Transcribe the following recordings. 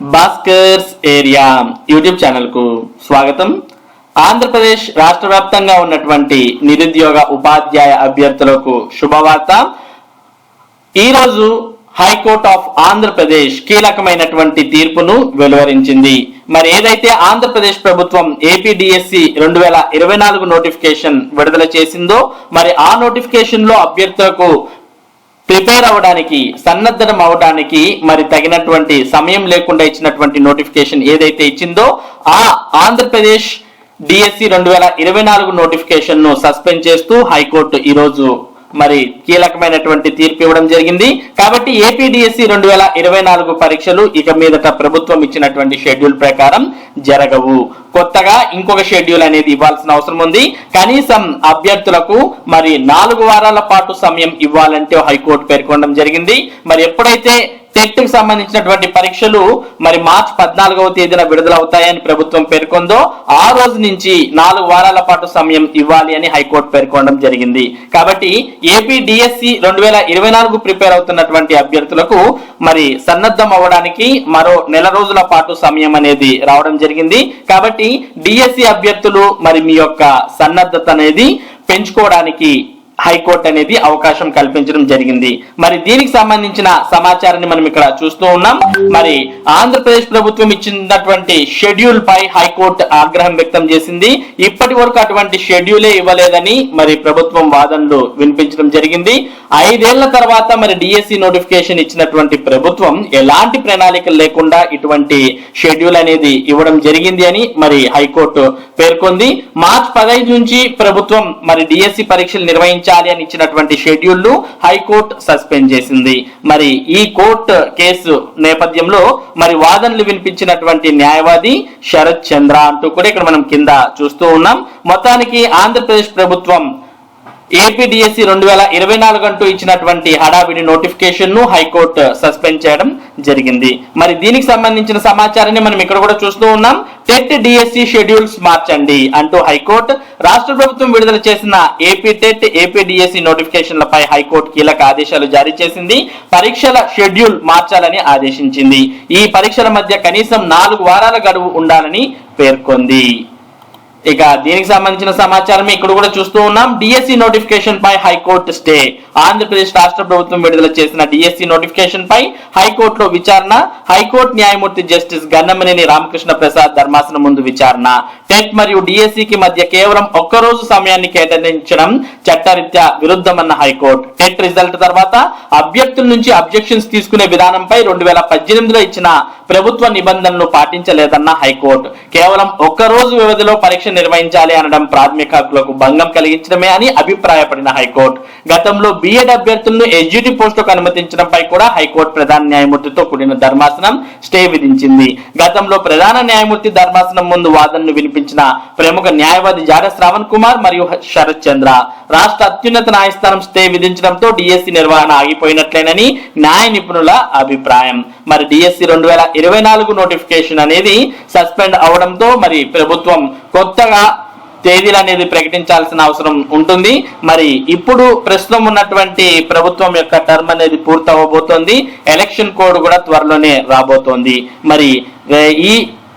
Bhaskar's area YouTube ఛానల్కు స్వాగతం. ఆంధ్రప్రదేశ్ రాష్ట్ర వ్యాప్తంగా ఉన్నటువంటి నిరుద్యోగ ఉపాధ్యాయ అభ్యర్థులకు శుభవార్త. ఈరోజు హైకోర్ట్ ఆఫ్ ఆంధ్రప్రదేశ్ కీలకమైనటువంటి తీర్పును వెలువరించింది. మరి ఏదైతే ఆంధ్రప్రదేశ్ ప్రభుత్వం ఏపీడిఎస్సి రెండు వేల ఇరవై నాలుగు నోటిఫికేషన్ విడుదల చేసిందో మరి ఆ నోటిఫికేషన్లో అభ్యర్థులకు ప్రిపేర్ అవ్వడానికి సన్నద్ధం అవడానికి మరి తగినటువంటి సమయం లేకుండా ఇచ్చినటువంటి నోటిఫికేషన్ ఏదైతే ఇచ్చిందో ఆ ఆంధ్రప్రదేశ్ డిఎస్సి రెండు వేల ఇరవై నాలుగు నోటిఫికేషన్ను సస్పెండ్ చేస్తూ హైకోర్టు ఈ రోజు మరి కీలకమైనటువంటి తీర్పు ఇవ్వడం జరిగింది. కాబట్టి ఏపీడిఎస్సి రెండు వేల ఇరవై నాలుగు పరీక్షలు ఇక మీదట ప్రభుత్వం ఇచ్చినటువంటి షెడ్యూల్ ప్రకారం జరగవు. కొత్తగా ఇంకొక షెడ్యూల్ అనేది ఇవ్వాల్సిన అవసరం ఉంది. కనీసం అభ్యర్థులకు మరి నాలుగు వారాల పాటు సమయం ఇవ్వాలంటే హైకోర్టు పేర్కొనడం జరిగింది. మరి ఎప్పుడైతే టెట్కి సంబంధించినటువంటి పరీక్షలు మరి మార్చి పద్నాలుగవ తేదీన విడుదలవుతాయని ప్రభుత్వం పేర్కొందో ఆ రోజు నుంచి నాలుగు వారాల పాటు సమయం ఇవ్వాలి అని హైకోర్టు పేర్కొనడం జరిగింది. కాబట్టి ఏపీ డిఎస్సి రెండు వేల ఇరవై నాలుగు ప్రిపేర్ అవుతున్నటువంటి అభ్యర్థులకు మరి సన్నద్ధం అవ్వడానికి మరో నెల రోజుల పాటు సమయం అనేది రావడం జరిగింది. కాబట్టి డిఎస్సి అభ్యర్థులు మరి మీ యొక్క సన్నద్ధత అనేది పెంచుకోవడానికి హైకోర్టు అనేది అవకాశం కల్పించడం జరిగింది. మరి దీనికి సంబంధించిన సమాచారాన్ని మనం ఇక్కడ చూస్తూ ఉన్నాం. మరి ఆంధ్రప్రదేశ్ ప్రభుత్వం ఇచ్చినటువంటి షెడ్యూల్ పై హైకోర్టు ఆగ్రహం వ్యక్తం చేసింది. ఇప్పటి వరకు అటువంటి షెడ్యూలే ఇవ్వలేదని మరి ప్రభుత్వం వాదనలు వినిపించడం జరిగింది. ఐదేళ్ళ తర్వాత మరి డిఎస్సి నోటిఫికేషన్ ఇచ్చినటువంటి ప్రభుత్వం ఎలాంటి ప్రణాళికలు లేకుండా ఇటువంటి షెడ్యూల్ అనేది ఇవ్వడం జరిగింది అని మరి హైకోర్టు పేర్కొంది. మార్చ్ పదహైదు నుంచి ప్రభుత్వం మరి డిఎస్సి పరీక్షలు నిర్వహించాలి అని ఇచ్చినటువంటి షెడ్యూల్ను హైకోర్టు సస్పెండ్ చేసింది. మరి ఈ కోర్టు కేసు నేపథ్యంలో మరి వాదనలు వినిపించినటువంటి న్యాయవాది శరత్ చంద్ర అంటూ కూడా ఇక్కడ మనం కింద చూస్తూ ఉన్నాం. మొత్తానికి ఆంధ్రప్రదేశ్ ప్రభుత్వం ఏపీడిఎస్సి రెండు వేల ఇరవై నాలుగు అంటూ ఇచ్చినటువంటి హడావిడి నోటిఫికేషన్ను హైకోర్టు సస్పెండ్ చేయడం జరిగింది. మరి దీనికి సంబంధించిన సమాచారాన్ని మనం ఇక్కడ కూడా చూస్తూ ఉన్నాం. టెట్ డిఎస్సి షెడ్యూల్స్ మార్చండి అంటూ హైకోర్టు రాష్ట్ర ప్రభుత్వం విడుదల చేసిన ఏపీ టెట్ ఏపీ డిఎస్సి నోటిఫికేషన్లపై హైకోర్టు కీలక ఆదేశాలు జారీ చేసింది. పరీక్షల షెడ్యూల్ మార్చాలని ఆదేశించింది. ఈ పరీక్షల మధ్య కనీసం నాలుగు వారాల గడువు ఉండాలని పేర్కొంది. ఇక దీనికి సంబంధించిన సమాచారం ఇక్కడ కూడా చూస్తూ ఉన్నాం. డిఎస్సి నోటిఫికేషన్ పై హైకోర్టు స్టే. ఆంధ్రప్రదేశ్ రాష్ట్ర ప్రభుత్వం విడుదల చేసిన డిఎస్సి నోటిఫికేషన్ పై హైకోర్టులో విచారణ. హైకోర్టు న్యాయమూర్తి జస్టిస్ గన్నమనేని రామకృష్ణ ప్రసాద్ ధర్మాసనం ముందు విచారణ. టెట్ మరియు డిఎస్సికి మధ్య కేవలం ఒక్క రోజు సమయాన్ని కేటాయించడం చట్టరీత్యా విరుద్ధమన్న హైకోర్టు. టెట్ రిజల్ట్ తర్వాత అభ్యర్థుల నుంచి అబ్జెక్షన్స్ తీసుకునే విధానంపై రెండు వేల పద్దెనిమిదిలో ఇచ్చిన ప్రభుత్వ నిబంధనలు పాటించలేదన్న హైకోర్టు. కేవలం ఒక్క రోజు వ్యవధిలో పరీక్ష నిర్వహించాలి అనడం ప్రాథమిక హక్కులకు భంగం కలిగించడమే అని అభిప్రాయపడిన హైకోర్టు. గతంలో బిఎడ్ అభ్యర్థులను ఎస్జిటి పోస్టుకు అనుమతించడంపై కూడా హైకోర్టు ప్రధాన న్యాయమూర్తితో కూడిన ధర్మాసనం స్టే విధించింది. గతంలో ప్రధాన న్యాయమూర్తి ధర్మాసనం ముందు వాదనను వినిపించిన ప్రముఖ న్యాయవాది జాడ శ్రావణ్ కుమార్ మరియు శరత్ చంద్ర. రాష్ట్ర అత్యున్నత న్యాయస్థానం స్టే విధించడంతో డిఎస్సి నిర్వహణ ఆగిపోయినట్లేనని న్యాయ నిపుణుల అభిప్రాయం. మరి డిఎస్సి రెండు వేల ఇరవై నాలుగు నోటిఫికేషన్ అనేది సస్పెండ్ అవడంతో మరి ప్రభుత్వం కొత్తగా తేదీలు అనేది ప్రకటించాల్సిన అవసరం ఉంటుంది. మరి ఇప్పుడు ప్రస్తుతం ఉన్నటువంటి ప్రభుత్వం యొక్క టర్మ్ అనేది పూర్తవబోతోంది. ఎలక్షన్ కోడ్ కూడా త్వరలోనే రాబోతోంది. మరి ఈ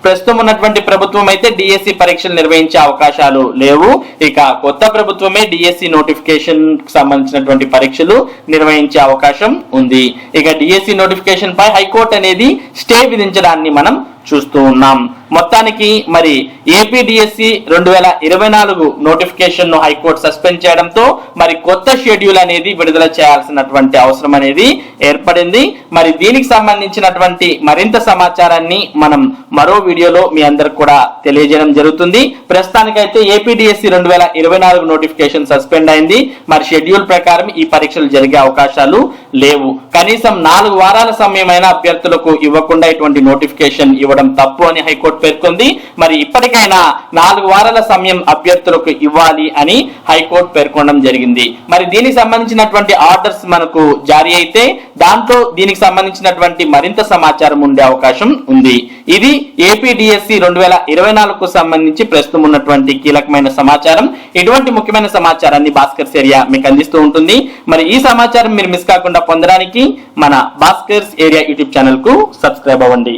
ప్రస్తుతం ఉన్నటువంటి ప్రభుత్వం అయితే డిఎస్సి పరీక్షలు నిర్వహించే అవకాశాలు లేవు. ఇక కొత్త ప్రభుత్వమే డిఎస్సి నోటిఫికేషన్ సంబంధించినటువంటి పరీక్షలు నిర్వహించే అవకాశం ఉంది. ఇక డిఎస్సి నోటిఫికేషన్ పై హైకోర్టు అనేది స్టే విధించడాన్ని మనం చూస్తూ ఉన్నాం. మొత్తానికి మరి ఏపీడిఎస్సి రెండు వేల ఇరవై నాలుగు నోటిఫికేషన్ను హైకోర్టు సస్పెండ్ చేయడంతో మరి కొత్త షెడ్యూల్ అనేది విడుదల చేయాల్సినటువంటి అవసరం అనేది ఏర్పడింది. మరి దీనికి సంబంధించినటువంటి మరింత సమాచారాన్ని మనం మరో వీడియోలో మీ అందరికి కూడా తెలియజేయడం జరుగుతుంది. ప్రస్తుతానికైతే ఏపీడిఎస్సి రెండు వేల ఇరవై నాలుగు నోటిఫికేషన్ సస్పెండ్ అయింది. మరి షెడ్యూల్ ప్రకారం ఈ పరీక్షలు జరిగే అవకాశాలు లేవు. కనీసం నాలుగు వారాల సమయమైన అభ్యర్థులకు ఇవ్వకుండా ఇటువంటి నోటిఫికేషన్ ఇవ్వడం తప్పు అని హైకోర్టు పేర్కొంది. మరి ఇప్పటికైనా నాలుగు వారాల సమయం అభ్యర్థులకు ఇవ్వాలి అని హైకోర్టు పేర్కొనడం జరిగింది. మరి దీనికి సంబంధించినటువంటి ఆర్డర్స్ మనకు జారీ అయితే దాంట్లో దీనికి సంబంధించినటువంటి మరింత సమాచారం ఉండే అవకాశం ఉంది. ఇది ఏపీడిఎస్సి రెండు వేల ఇరవై నాలుగుకు సంబంధించి ప్రస్తుతం ఉన్నటువంటి కీలకమైన సమాచారం. ఇటువంటి ముఖ్యమైన సమాచారాన్ని భాస్కర్స్ ఏరియా మీకు అందిస్తూ ఉంటుంది. మరి ఈ సమాచారం మీరు మిస్ కాకుండా పొందడానికి మన భాస్కర్స్ ఏరియా యూట్యూబ్ ఛానల్కు సబ్స్క్రైబ్ అవ్వండి.